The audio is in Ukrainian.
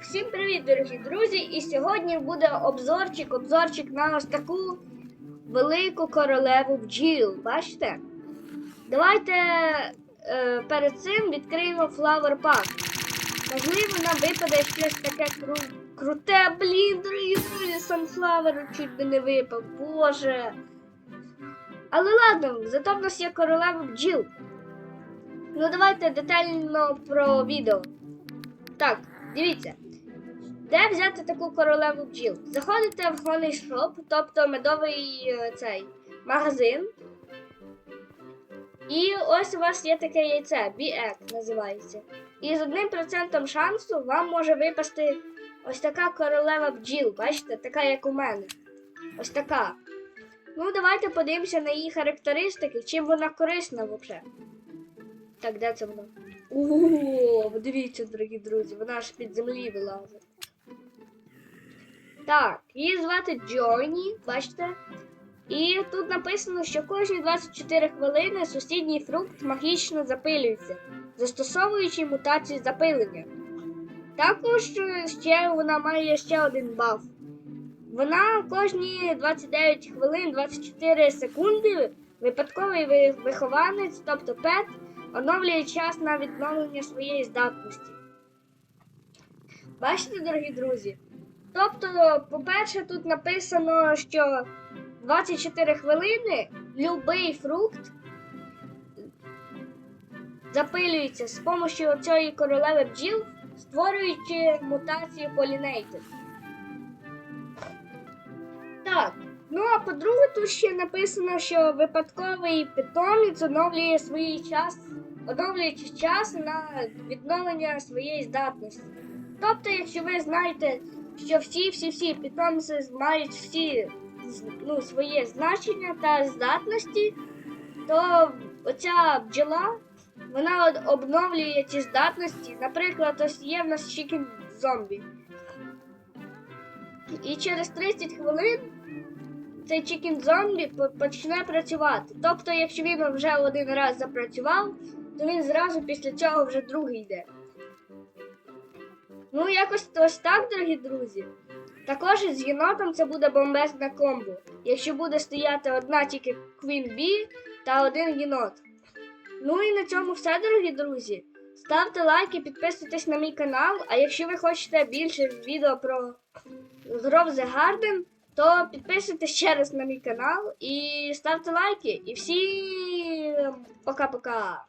Всім привіт, дорогі друзі! І сьогодні буде обзорчик, обзорчик на ось таку велику королеву бджіл. Бачите? Давайте е, перед цим відкриємо Flower Pack. Можливо, нам випаде щось таке кру... круте, блін, дорогі друзі, Sunflower чуть би не випав, боже. Але ладно, зато в нас є королева бджіл. Ну давайте детально про відео. Так, дивіться. Де взяти таку королеву бджіл? Заходите в Honey Shop, тобто медовий е, цей магазин. І ось у вас є таке яйце, BX називається. І з одним процентом шансу вам може випасти ось така королева бджіл. Бачите, така як у мене. Ось така. Ну, давайте подивимося на її характеристики, чим вона корисна взагалі. Так, де це воно? О, дивіться, дорогі друзі, вона аж під землі вилазить. Так, її звати Джойні, бачите? І тут написано, що кожні 24 хвилини сусідній фрукт магічно запилюється, застосовуючи мутацію запилення. Також е, ще вона має ще один баф. Вона кожні 29 хвилин 24 секунди випадковий вихованець, тобто пет, оновлює час на відновлення своєї здатності. Бачите, дорогі друзі? Тобто, по-перше, тут написано, що 24 хвилини любий фрукт запилюється з допомогою цієї королеви бджіл, створюючи мутацію Pollinated. Так. Ну, а по-друге, тут ще написано, що випадковий питомець оновлює свій час, оновлюючи час на відновлення своєї здатності. Тобто, якщо ви знаєте, що всі-всі-всі питомці мають всі ну, своє значення та здатності, то оця бджола вона обновлює ці здатності. Наприклад, ось є в нас Chicken зомбі. І через 30 хвилин цей чікін зомбі почне працювати. Тобто, якщо він вже один раз запрацював, то він зразу після цього вже другий йде. Ну, якось ось так, дорогі друзі. Також з єнотом це буде бомбезна комбо. Якщо буде стояти одна тільки Queen Bee та один єнот. Ну і на цьому все, дорогі друзі. Ставте лайки, підписуйтесь на мій канал. А якщо ви хочете більше відео про Grove the Garden, то підписуйтесь ще раз на мій канал і ставте лайки. І всім пока-пока!